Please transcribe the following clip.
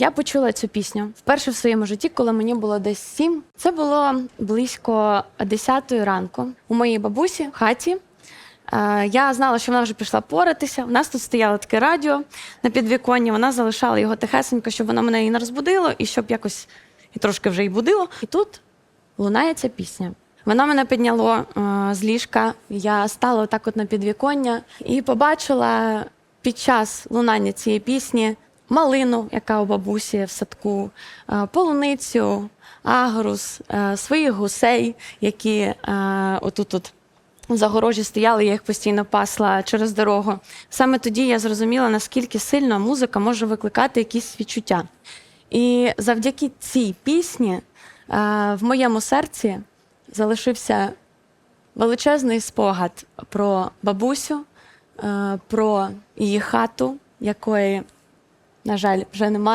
Я почула цю пісню вперше в своєму житті, коли мені було десь сім. Це було близько 10 ранку у моїй бабусі в хаті. Е, Я знала, що вона вже пішла поратися. У нас тут стояло таке радіо на підвіконні. Вона залишала його тихесенько, щоб воно мене і не розбудило, і щоб якось і трошки вже й будило. І тут лунає ця пісня. Воно мене підняло е, з ліжка. Я стала отак от на підвіконня і побачила під час лунання цієї пісні малину, яка у бабусі в садку, е, полуницю, агрус, е, своїх гусей, які е, отут от в загорожі стояли, я їх постійно пасла через дорогу. Саме тоді я зрозуміла, наскільки сильно музика може викликати якісь відчуття. І завдяки цій пісні в моєму серці залишився величезний спогад про бабусю, про її хату, якої, на жаль, вже немає.